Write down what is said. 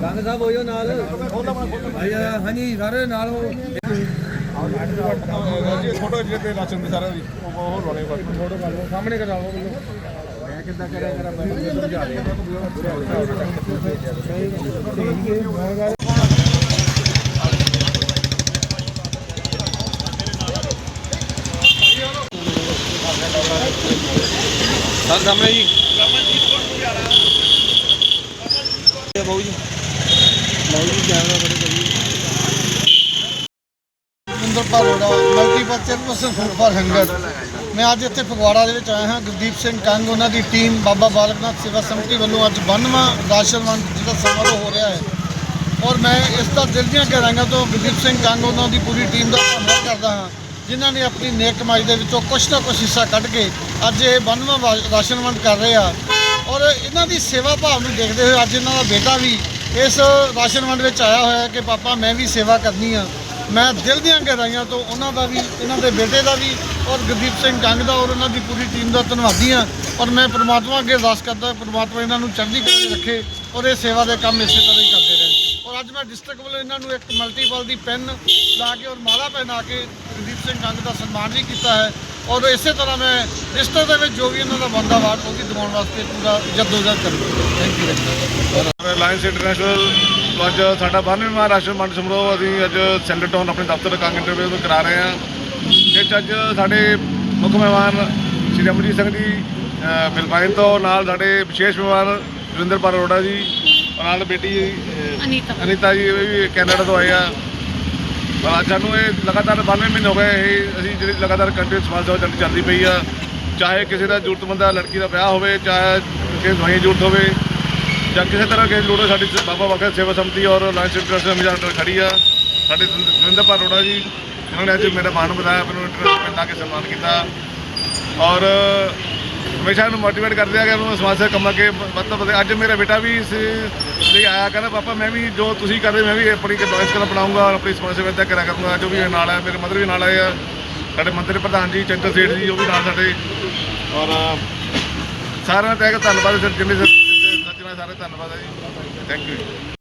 ਕੰਗ ਸਾਹਿਬ ਹੋਇਓ ਨਾਲ ਹਾਂਜੀ ਸਾਰੇ ਨਾਲ ਹੋ। ਫੋਟੋ ਜਿਹੜੇ ਰਾਸ਼ਨ ਦੇ ਸਾਰਾ ਉਹ ਉਹ ਲਾਉਣੇ ਫੋਟੋ ਕਰ ਲਓ ਸਾਹਮਣੇ ਕਰਾਓ ਮੈਂ ਕਿੱਦਾਂ ਕਰਿਆ ਕਰਾਂ ਮੈਂ ਸਮਝਾ ਰਿਹਾ ਸਰ ਸਾਹਮਣੇ ਜੀ Sundarpal Rora multiple chairperson football ਸੰਗਤ। ਮੈਂ ਅੱਜ ਇੱਥੇ ਫਗਵਾੜਾ ਦੇ ਵਿੱਚ ਆਇਆ ਹਾਂ। ਗੁਰਦੀਪ ਸਿੰਘ ਕੰਗ, ਉਹਨਾਂ ਦੀ ਟੀਮ ਬਾਬਾ ਬਾਲਕਨਾਥ ਸੇਵਾ ਸਮਿਤੀ ਵੱਲੋਂ ਅੱਜ 92ਵਾਂ ਰਾਸ਼ਨ ਵੰਡ ਜਿਹੜਾ ਸਮਾਰੋਹ ਹੋ ਰਿਹਾ ਹੈ। ਔਰ ਮੈਂ ਇਸ ਦਾ ਦਿਲ ਦੀਆਂ ਗਹਿਰਾਈਆਂ ਤੋਂ ਗੁਰਦੀਪ ਸਿੰਘ ਕੰਗ, ਉਹਨਾਂ ਦੀ ਪੂਰੀ ਟੀਮ ਦਾ ਧੰਨਵਾਦ ਕਰਦਾ ਹਾਂ। ਜਿਨ੍ਹਾਂ ਨੇ ਆਪਣੀ ਨੇਕ ਕਮਾਈ ਦੇ ਵਿੱਚੋਂ ਕੁਛ ਨਾ ਕੁਛ ਹਿੱਸਾ ਕੱਢ ਕੇ ਅੱਜ ਇਹ 92ਵਾਂ ਵਾ- ਰਾਸ਼ਨ ਵੰਡ ਕਰ ਰਹੇ ਆ। ਔਰ ਇਹਨਾਂ ਦੀ ਸੇਵਾ ਭਾਵ ਨੂੰ ਦੇਖਦੇ ਹੋਏ ਅੱਜ ਇਹਨਾਂ ਦਾ ਬੇਟਾ ਵੀ ਇਸ ਰਾਸ਼ਨ ਵੰਡ ਵਿੱਚ ਆਇਆ ਹੋਇਆ ਕਿ, ਪਾਪਾ, ਮੈਂ ਵੀ ਸੇਵਾ ਕਰਨੀ ਆ। ਮੈਂ ਦਿਲ ਦੀਆਂ ਗਹਿਰਾਈਆਂ ਤੋਂ ਉਹਨਾਂ ਦਾ ਵੀ, ਇਹਨਾਂ ਦੇ ਬੇਟੇ ਦਾ ਵੀ ਔਰ ਗੁਰਦੀਪ ਸਿੰਘ ਕੰਗ ਦਾ ਔਰ ਉਹਨਾਂ ਦੀ ਪੂਰੀ ਟੀਮ ਦਾ ਧੰਨਵਾਦੀ ਹਾਂ। ਔਰ ਮੈਂ ਪ੍ਰਮਾਤਮਾ ਅੱਗੇ ਅਰਦਾਸ ਕਰਦਾ ਪ੍ਰਮਾਤਮਾ ਇਹਨਾਂ ਨੂੰ ਚੜ੍ਹਦੀ ਕਲਾ 'ਚ ਰੱਖੇ ਔਰ ਇਹ ਸੇਵਾ ਦੇ ਕੰਮ ਇਸੇ ਤਰ੍ਹਾਂ ਹੀ ਕਰਦੇ ਰਹਿਣ ਔਰ ਅੱਜ ਮੈਂ ਡਿਸਟ੍ਰਿਕਟ ਵੱਲੋਂ ਇਹਨਾਂ ਨੂੰ ਇੱਕ ਮਲਟੀਪਲ ਦੀ ਪੈਨ ਲਾ ਕੇ ਔਰ ਮਾਲਾ ਪਹਿਨਾ ਕੇ ਗੁਰਦੀਪ ਸਿੰਘ ਕੰਗ ਦਾ ਸਨਮਾਨ ਵੀ ਕੀਤਾ ਹੈ। ਔਰ ਇਸੇ ਤਰ੍ਹਾਂ ਮੈਂ ਡਿਸਟ੍ਰਿਕਟ ਦੇ ਵਿੱਚ ਜੋ ਵੀ ਇਹਨਾਂ ਦਾ ਬੰਦਾ ਵਾਰ ਉਹ ਦਿਵਾਉਣ ਵਾਸਤੇ ਪੂਰਾ ਜਦੋਜਹਿਦ ਕਰੂੰਗਾ। Thank you very Reliance international ਅੱਜ ਸਾਡਾ 92ਵਾਂ ਰਾਸ਼ਨ ਵੰਡ ਸਮਾਰੋਹ ਅਸੀਂ ਅੱਜ ਸੈਂਟਰ ਟਾਊਨ ਆਪਣੇ ਦਫ਼ਤਰ ਕੰਗ ਇੰਟਰਵਿਊ ਤੋਂ ਕਰਾ ਰਹੇ ਹਾਂ। 'ਚ ਅੱਜ ਸਾਡੇ ਮੁੱਖ ਮਹਿਮਾਨ ਸ਼੍ਰੀ ਅਮਰਜੀਤ ਸਿੰਘ ਜੀ ਫਿਲਪਾਈਨ ਤੋਂ ਨਾਲ ਸਾਡੇ ਵਿਸ਼ੇਸ਼ ਮਹਿਮਾਨ ਜੁਰਿੰਦਰਪਾਲ ਅਰੋੜਾ ਜੀ ਨਾਲ ਬੇਟੀ ਅਨੀਤਾ। ਅਨੀਤਾ ਜੀ ਇਹ ਵੀ ਕੈਨੇਡਾ ਤੋਂ ਆਏ ਆ। ਅੱਜ ਸਾਨੂੰ ਇਹ ਲਗਾਤਾਰ 92 ਮਹੀਨੇ ਹੋ ਗਏ ਇਹ ਅਸੀਂ ਜਿਹੜੀ ਲਗਾਤਾਰ ਕੰਟੀਨਿਊ ਸਮਾਜ ਸੇਵਾ ਚੱਲ- ਚੱਲਦੀ ਪਈ ਆ। ਚਾਹੇ ਕਿਸੇ ਦਾ ਜ਼ਰੂਰਤਮੰਦ ਲੜਕੀ ਦਾ ਵਿਆਹ ਹੋਵੇ ਚਾਹੇ ਕਿਸੇ ਦਵਾਈ ਜ਼ਰੂਰਤ ਹੋਵੇ ਜਾਂ ਕਿਸੇ ਤਰ੍ਹਾਂ ਕਿਸੇ ਲੋੜ ਹੈ, ਸਾਡੀ ਬਾਬਾ ਬਕਰ ਸੇਵਾ ਸਮਿਤੀ ਔਰ ਲਾਇੰਸ ਹਮੇਸ਼ਾ ਮਿਜ਼ਾਨ ਖੜੀ ਆ। ਸਾਡੇ ਜਵਿੰਦਰ ਅਰੋੜਾ ਜੀ ਉਹਨਾਂ ਨੇ ਅੱਜ ਮੇਰਾ ਮਾਣ ਵਧਾਇਆ ਮੈਨੂੰ ਇੰਟਰਨੈਸ਼ਨਲ ਲਾ ਕੇ ਸਨਮਾਨ ਕੀਤਾ। ਔਰ ਹਮੇਸ਼ਾ ਇਹਨੂੰ ਮੋਟੀਵੇਟ ਕਰਦੇ ਆ ਕਿ ਉਹਨੂੰ ਸਮਾਜ ਸੇਵਾ ਕੰਮਾਂ ਕੇ ਮਤਲਬ ਅੱਜ ਮੇਰਾ ਬੇਟਾ ਵੀ ਇਸ ਲਈ ਆਇਆ, ਕਹਿੰਦਾ, ਪਾਪਾ, ਮੈਂ ਵੀ ਜੋ ਤੁਸੀਂ ਕਰਦੇ, ਮੈਂ ਵੀ ਆਪਣੀ ਡਾਇਸ ਕਲਾ ਬਣਾਉਂਗਾ ਔਰ ਆਪਣੀ ਸਮਾਜ ਸੇਵਾ ਇੱਦਾਂ ਕਰਿਆ ਕਰੂੰਗਾ। ਜੋ ਵੀ ਇਹ ਨਾਲ ਹੈ ਮੇਰੇ ਮਦਰ ਵੀ ਨਾਲ ਆਏ ਆ। ਸਾਡੇ ਮੰਤਰੀ ਪ੍ਰਧਾਨ ਜੀ, ਚੰਦਰ ਸੇਠ ਜੀ, ਉਹ ਵੀ ਨਾਲ ਸਾਡੇ। ਔਰ ਸਾਰਿਆਂ ਦਾ ਤਹਿ ਧੰਨਵਾਦ, ਸਰ, ਜਿੰਨੇ ਸਰ ਸਾਰੇ ਧੰਨਵਾਦ ਹੈ ਜੀ। Thank you